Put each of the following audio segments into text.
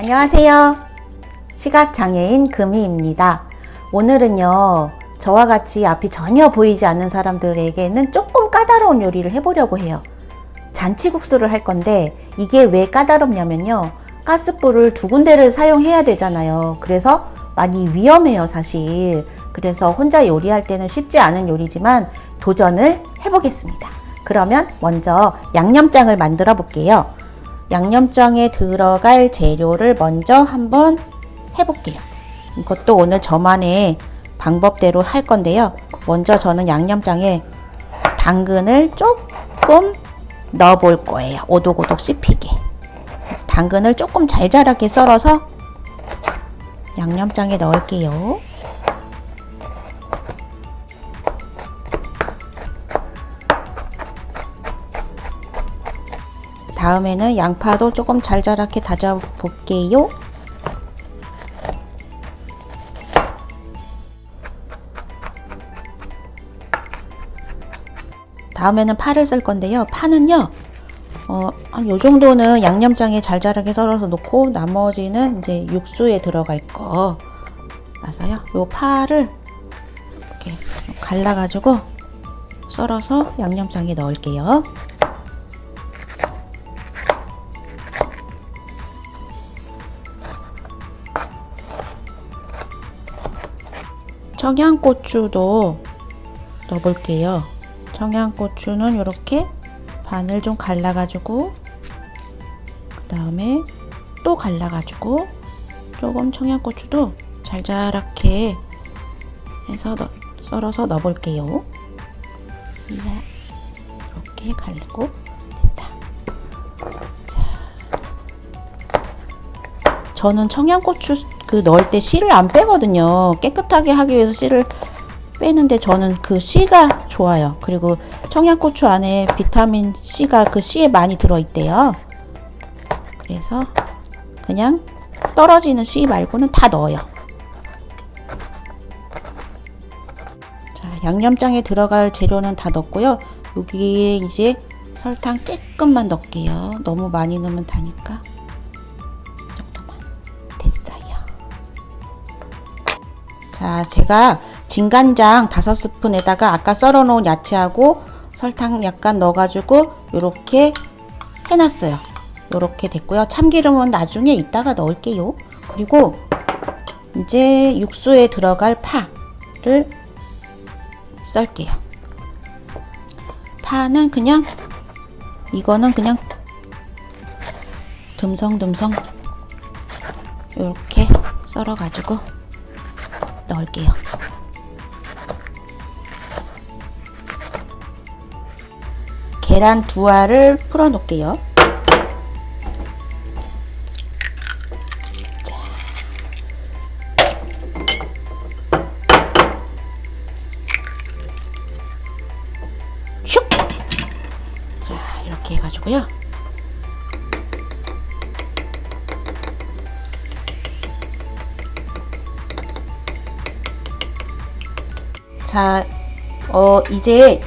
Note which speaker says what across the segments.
Speaker 1: 안녕하세요. 시각장애인 금희입니다. 오늘은요, 저와 같이 앞이 전혀 보이지 않는 사람들에게는 조금 까다로운 요리를 해보려고 해요. 잔치국수를 할 건데, 이게 왜 까다롭냐면요. 가스불을 두 군데를 사용해야 되잖아요. 그래서 많이 위험해요, 사실. 그래서 혼자 요리할 때는 쉽지 않은 요리지만 도전을 해보겠습니다. 그러면 먼저 양념장을 만들어 볼게요. 양념장에 들어갈 재료를 먼저 한번 해볼게요. 이것도 오늘 저만의 방법대로 할 건데요. 먼저 저는 양념장에 당근을 조금 넣어 볼 거예요. 오독오독 씹히게. 당근을 조금 잘잘하게 썰어서 양념장에 넣을게요. 다음에는 양파도 조금 잘잘하게 다져 볼게요. 다음에는 파를 쓸 건데요. 파는요, 어, 한요 정도는 양념장에 잘잘하게 썰어서 놓고 나머지는 이제 육수에 들어갈 거. 라서요. 요 파를 이렇게 좀 갈라가지고 썰어서 양념장에 넣을게요. 청양고추도 넣어볼게요. 청양고추는 이렇게 반을 좀 갈라가지고 그 다음에 또 갈라가지고 조금 청양고추도 잘자랗게 해서 넣, 썰어서 넣어볼게요. 이렇게 갈고 됐다. 자, 저는 청양고추 그 넣을 때 씨를 안 빼거든요. 깨끗하게 하기 위해서 씨를 빼는데 저는 그 씨가 좋아요. 그리고 청양고추 안에 비타민 C가 그 씨에 많이 들어있대요. 그래서 그냥 떨어지는 씨 말고는 다 넣어요. 자, 양념장에 들어갈 재료는 다 넣었고요. 여기에 이제 설탕 조금만 넣을게요. 너무 많이 넣으면 다니까. 자, 제가 진간장 5스푼에다가 아까 썰어 놓은 야채하고 설탕 약간 넣어가지고 이렇게 해놨어요. 이렇게 됐고요. 참기름은 나중에 이따가 넣을게요. 그리고 이제 육수에 들어갈 파를 썰게요. 파는 그냥 이거는 그냥 듬성듬성 이렇게 썰어가지고 넣을게요. 계란 두 알을 풀어 놓을게요. 이렇게 해가지고요. 자, 어, 이제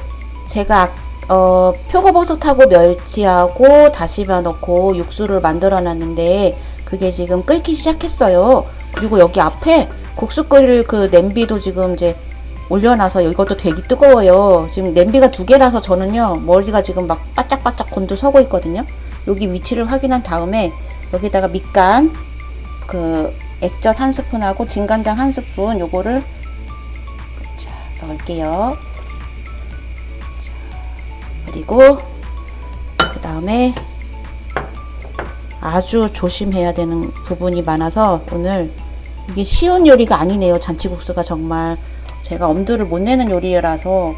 Speaker 1: 제가 어, 표고버섯하고 멸치하고 다시마 넣고 육수를 만들어 놨는데 그게 지금 끓기 시작했어요. 그리고 여기 앞에 국수 끓일 그 냄비도 지금 이제 올려놔서 이것도 되게 뜨거워요. 지금 냄비가 두 개라서 저는요 머리가 지금 막 바짝바짝 곤두서고 있거든요. 여기 위치를 확인한 다음에 여기다가 밑간 그 액젓 한 스푼하고 진간장 한 스푼 요거를 자 넣을게요. 그리고 그 다음에 아주 조심해야 되는 부분이 많아서 오늘 이게 쉬운 요리가 아니네요. 잔치국수가 정말 제가 엄두를 못 내는 요리라서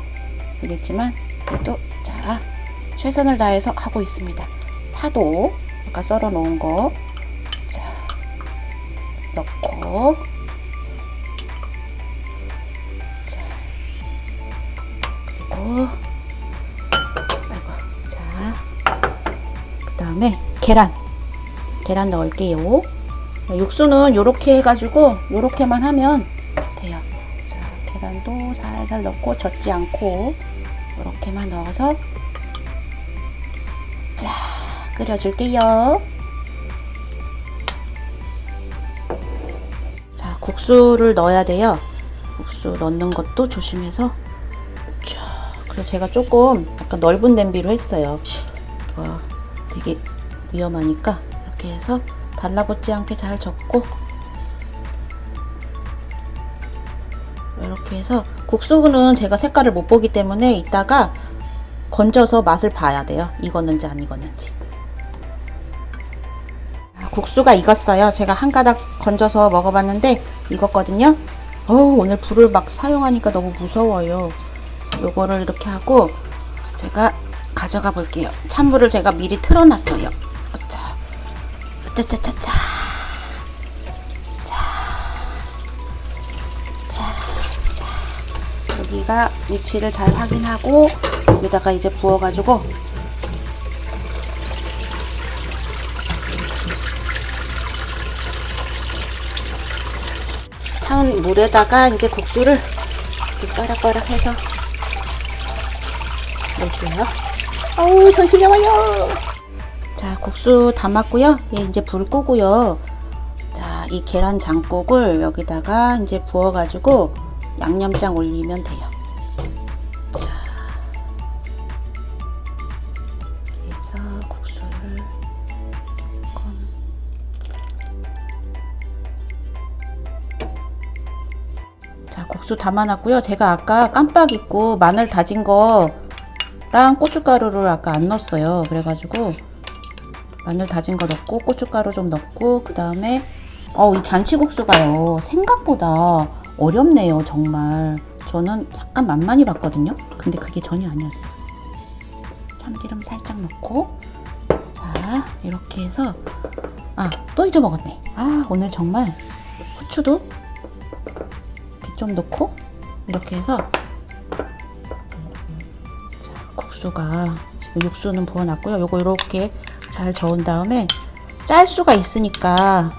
Speaker 1: 알겠지만 그래도 자 최선을 다해서 하고 있습니다. 파도 아까 썰어 놓은 거 자 넣고 다음에 계란 계란 넣을게요 육수는 이렇게 해가지고 이렇게만 하면 돼요 자 계란도 살살 넣고 젖지 않고 이렇게만 넣어서 자 끓여줄게요 국수를 넣어야 돼요. 국수 넣는 것도 조심해서. 쫙. 그래서 제가 조금 약간 넓은 냄비로 했어요. 이거 되게 위험하니까 이렇게 해서 달라붙지 않게 잘 젓고 이렇게 해서 국수는 제가 색깔을 못 보기 때문에 이따가 건져서 맛을 봐야 돼요. 익었는지 안 익었는지. 아, 국수가 익었어요. 제가 한 가닥 건져서 먹어봤는데 익었거든요. 어우, 오늘 불을 막 사용하니까 너무 무서워요. 요거를 이렇게 하고 제가 가져가 볼게요. 찬물을 제가 미리 틀어놨어요. 어짜, 짜짜짜짜. 자, 자, 자. 여기가 위치를 잘 확인하고 여기다가 이제 부어가지고 차은 물에다가 이제 국수를 까락까락 해서 넣을게요. 어우, 손 시려워요. 자, 국수 담았고요. 예, 이제 불 끄고요. 자, 이 계란 장국을 여기다가 이제 부어 가지고 양념장 올리면 돼요. 자, 해서 국수를 조금 자, 국수 담아놨고요. 제가 아까 깜빡 잊고 마늘 다진 거 랑 고춧가루를 아까 안 넣었어요. 그래가지고 마늘 다진 거 넣고 고춧가루 좀 넣고 그 다음에 어, 이 잔치국수가요. 생각보다 어렵네요. 정말. 저는 약간 만만히 봤거든요. 근데 그게 전혀 아니었어요. 참기름 살짝 넣고 자 이렇게 해서 아 또 잊어먹었네. 아 오늘 정말 후추도 이렇게 좀 넣고 이렇게 해서 국수가 지금 육수는 부어놨고요. 요거 이렇게 잘 저은 다음에 짤 수가 있으니까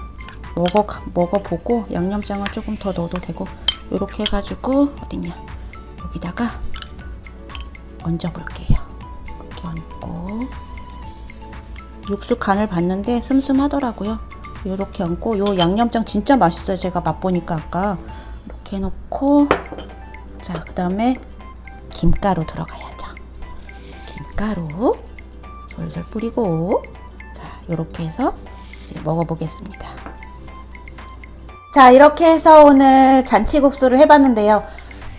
Speaker 1: 먹어 먹어보고 양념장을 조금 더 넣어도 되고 이렇게 해가지고 어딨냐 여기다가 얹어볼게요. 이렇게 얹고 육수 간을 봤는데 슴슴하더라고요. 이렇게 얹고 요 양념장 진짜 맛있어요. 제가 맛보니까 아까 이렇게 해놓고 자 그 다음에 김가루 들어가야죠. 김가루 솔솔 뿌리고 자 이렇게 해서 이제 먹어보겠습니다. 자 이렇게 해서 오늘 잔치국수를 해봤는데요.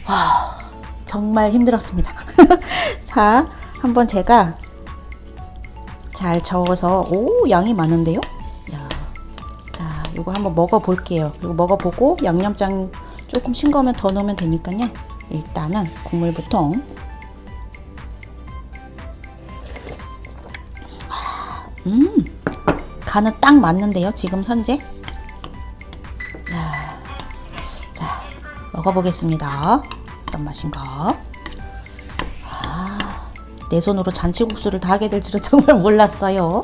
Speaker 1: 와 정말 힘들었습니다. 자 한번 제가 잘 저어서 오 양이 많은데요. 야, 자 이거 한번 먹어볼게요. 그리고 먹어보고 양념장 조금 싱거우면 더 넣으면 되니까요. 일단은 국물부터 음 간은 딱 맞는데요. 지금 현재 야, 자 먹어보겠습니다. 어떤 맛인가? 아, 내 손으로 잔치국수를 다 하게 될 줄은 정말 몰랐어요.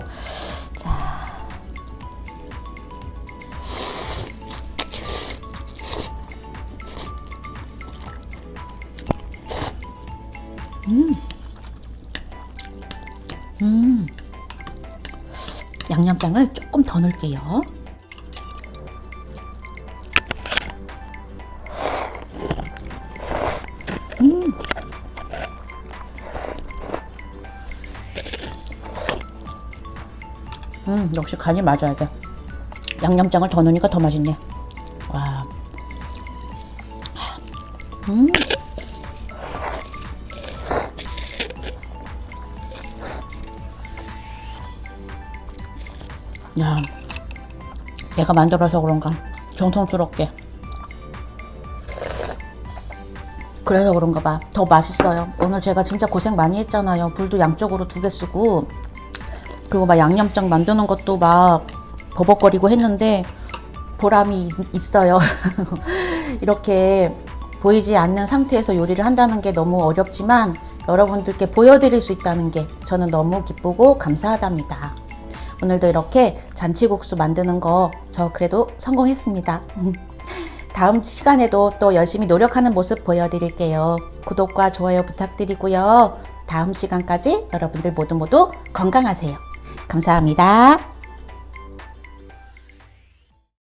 Speaker 1: 양념장을 조금 더 넣을게요. 음, 역시 간이 맞아야 돼. 양념장을 더 넣으니까 더 맛있네. 와. 음. 야. 내가 만들어서 그런가. 정성스럽게. 그래서 그런가 봐. 더 맛있어요. 오늘 제가 진짜 고생 많이 했잖아요. 불도 양쪽으로 두 개 쓰고. 그리고 막 양념장 만드는 것도 막 버벅거리고 했는데 보람이 있- 있어요. 이렇게 보이지 않는 상태에서 요리를 한다는 게 너무 어렵지만 여러분들께 보여드릴 수 있다는 게 저는 너무 기쁘고 감사하답니다. 오늘도 이렇게 잔치국수 만드는 거 저 그래도 성공했습니다. 다음 시간에도 또 열심히 노력하는 모습 보여드릴게요. 구독과 좋아요 부탁드리고요. 다음 시간까지 여러분들 모두 모두 건강하세요. 감사합니다.